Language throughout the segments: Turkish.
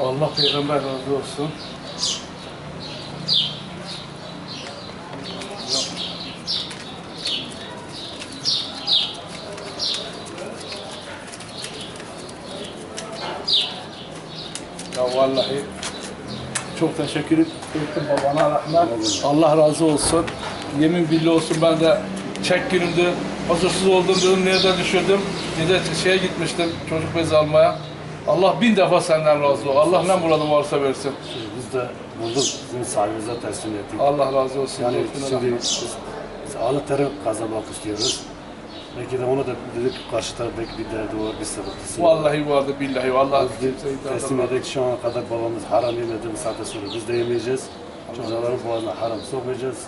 Allah peygamber razı olsun. Ya vallahi çok teşekkür ettim babana rahmet. Allah razı olsun. Yemin billah olsun ben de çek günümdü. Hazırsız oldum dedim nerede düşürdüm. Bir de şeye gitmiştim çocuk bezi almaya. Allah bin defa senden razı olsun. Allah ne muradım varsa versin. Biz de bulduk, bizim sahibimize teslim ettik. Allah razı olsun. Yani şimdi biz, biz alı teri kazanmak istiyoruz. Belki de onu da dedik karşı taraf belki bir derdi var, bir sıkıntısı var. Vallahi vardı billahi. Vallahi Biz teslim edik şu ana kadar babamız haram yemedi saatte sonra biz de yemeyeceğiz. Çocukların boğazına haram sokmayacağız.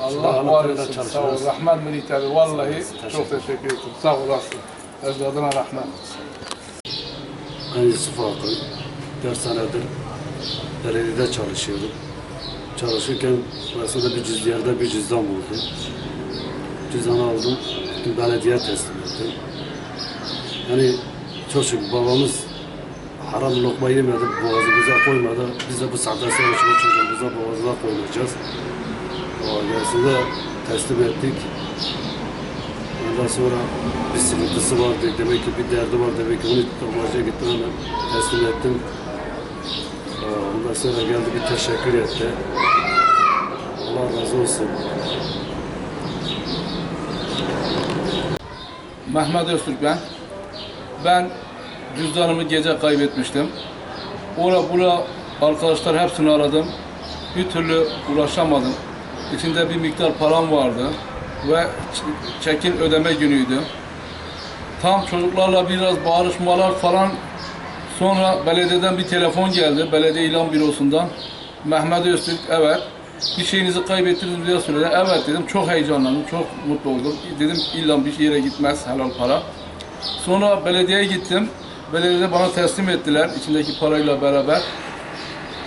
Allah var etsin. Sağ ol. Rahmet Melih abi. Vallahi çok teşekkür ederim. Sağ olasın. Ecdadına rahmet. Ben Yusuf Akın. 4 senedir belediyede çalışıyorum. Çalışırken aslında bir cüzdiyarda bir cüzdan buldum. Cüzdanı aldım, gittim belediye teslim ettim. Yani çok şükür babamız haram lokma yemedi, boğazımıza koymadı. Biz de bu saatten sonra çocuğumuza boğazına koymayacağız. O gerisinde teslim ettik. Ondan sonra bir sıkıntısı var dedik. Demek ki bir derdi var demek ki onu toplacıya gittim hemen teslim ettim. Ee, Ondan sonra geldi bir teşekkür etti. Allah razı olsun. Mehmet Öztürk ben. Ben cüzdanımı gece kaybetmiştim. Ora bura arkadaşlar hepsini aradım. Bir türlü ulaşamadım. İçinde bir miktar param vardı ve çekin ödeme günüydü. Tam çocuklarla biraz bağırışmalar falan sonra belediyeden bir telefon geldi. Belediye ilan bürosundan. Mehmet Öztürk evet bir şeyinizi kaybettiniz diye söyledi. Evet dedim çok heyecanlandım, çok mutlu oldum. Dedim illa bir yere gitmez helal para. Sonra belediyeye gittim. Belediyede bana teslim ettiler içindeki parayla beraber.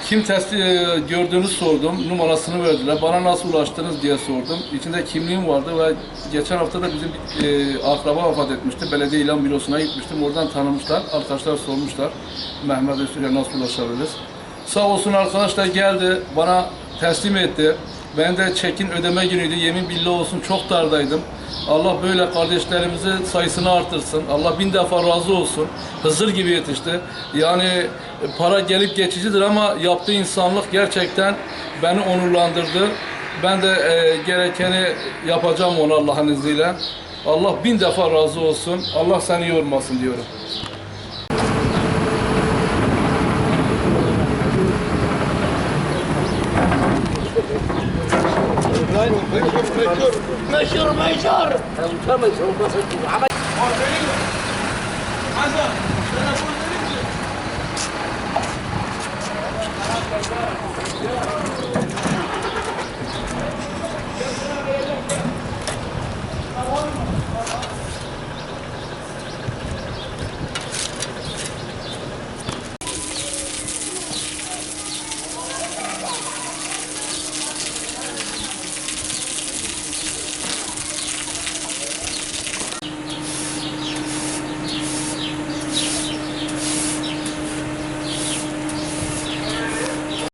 Kim teslim e, gördüğünü sordum. Numarasını verdiler. Bana nasıl ulaştınız diye sordum. İçinde kimliğim vardı ve geçen hafta da bizim e, akraba vefat etmişti. Belediye ilan bürosuna gitmiştim. Oradan tanımışlar. Arkadaşlar sormuşlar. Mehmet Öztürk'e nasıl ulaşabiliriz? Sağ olsun arkadaşlar geldi. Bana teslim etti. Ben de çekin ödeme günüydü. Yemin billah olsun çok dardaydım. Allah böyle kardeşlerimizi sayısını artırsın. Allah bin defa razı olsun. Hızır gibi yetişti. Yani para gelip geçicidir ama yaptığı insanlık gerçekten beni onurlandırdı. Ben de e, gerekeni yapacağım onu Allah'ın izniyle. Allah bin defa razı olsun. Allah seni yormasın diyorum. مشهور